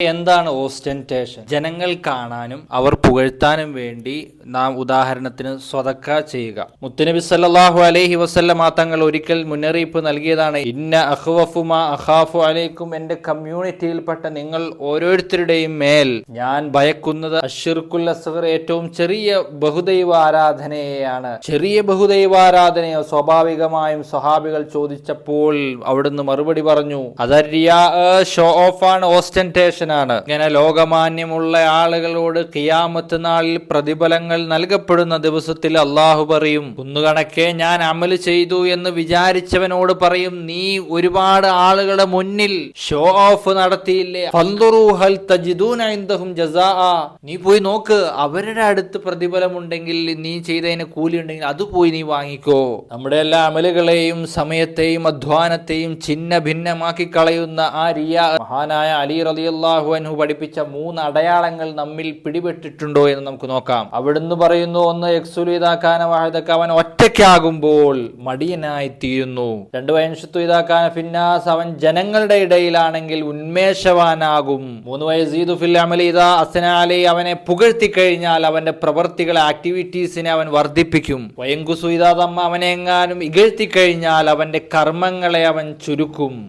എന്താണ് ഓസ്റ്റന്റേഷൻ ജനങ്ങൾ കാണാനും അവർ പുകഴ്ത്താനും വേണ്ടി നാം ഉദാഹരണത്തിന് സ്വതക്ക ചെയ്യുക. മുത്തുനബി സല്ലാഹു അലൈഹി വസല്ലമ തങ്ങൾ ഒരിക്കൽ മുന്നറിയിപ്പ് നൽകിയതാണ് ഇന്ന അഹ്വഫുമാ അഹാഫു അലൈക്കും എന്റെ കമ്മ്യൂണിറ്റിയിൽപ്പെട്ട നിങ്ങൾ ഓരോരുത്തരുടെയും മേൽ ഞാൻ ഭയക്കുന്നത് അഷിർക്കുൽ അസഹർ ഏറ്റവും ചെറിയ ബഹുദൈവ ആരാധനയെയാണ്. ചെറിയ ബഹുദൈവ ആരാധനയോ സ്വാഭാവികമായും സ്വഹാബികൾ ചോദിച്ചപ്പോൾ അവിടുന്ന് മറുപടി പറഞ്ഞു അതരിയാ ഷോ ഓഫ് ആണ് ഓസ്റ്റന്റേഷൻ ആണ് ഇങ്ങനെ ലോകമാന്യമുള്ള ആളുകളോട് കിയാമത്ത് നാളിൽ പ്രതിഫലങ്ങൾ നൽകപ്പെടുന്ന ദിവസത്തിൽ അള്ളാഹു പറയും കുന്നുകണക്കെ ഞാൻ അമൽ ചെയ്തു എന്ന് വിചാരിച്ചവനോട് പറയും നീ ഒരുപാട് ആളുകളുടെ മുന്നിൽ ഷോ ഓഫ് നടത്തിയില്ലേ? ഹൽ. നീ പോയി നോക്ക് അവരുടെ അടുത്ത് പ്രതിഫലമുണ്ടെങ്കിൽ നീ ചെയ്തതിന് കൂലി ഉണ്ടെങ്കിൽ അത് പോയി നീ വാങ്ങിക്കോ. നമ്മുടെ എല്ലാ അമലുകളെയും സമയത്തെയും അധ്വാനത്തെയും ഛിന്ന ഭിന്നമാക്കി കളയുന്ന ആ റിയ മഹാനായ അലി റളിയല്ലാഹു അൻഹു പഠിപ്പിച്ച മൂന്ന് അടയാളങ്ങൾ നമ്മിൽ പിടിപെട്ടിട്ടുണ്ടോ എന്ന് നമുക്ക് നോക്കാം. അവിടുന്ന് പറയുന്നു ഒന്ന് എക്സുലിതാക്കാന വാഹിദക്ക അവൻ ഒറ്റയ്ക്കാകുമ്പോൾ മടിയനായി തീരുന്നു രണ്ട് വയൻഷത്തു ഇതാക്കാൻ ഫിന്നാസ്. അവൻ ജനങ്ങളുടെ ഇടയിലാണെങ്കിൽ ഉന്മേഷവാനാകും. മൂന്ന് വയസ്സീദു ഫിൽ അസനാലി അവനെ പുകഴ്ത്തി കഴിഞ്ഞാൽ അവന്റെ പ്രവർത്തികൾ ആക്ടിവിറ്റീസിനെ അവൻ വർദ്ധിപ്പിക്കും. വയങ്കുസു ഇതാ തമ്മ അവനെ എങ്ങാനും ഇകഴ്ത്തി കഴിഞ്ഞാൽ അവന്റെ കർമ്മങ്ങളെ അവൻ ചുരുക്കും.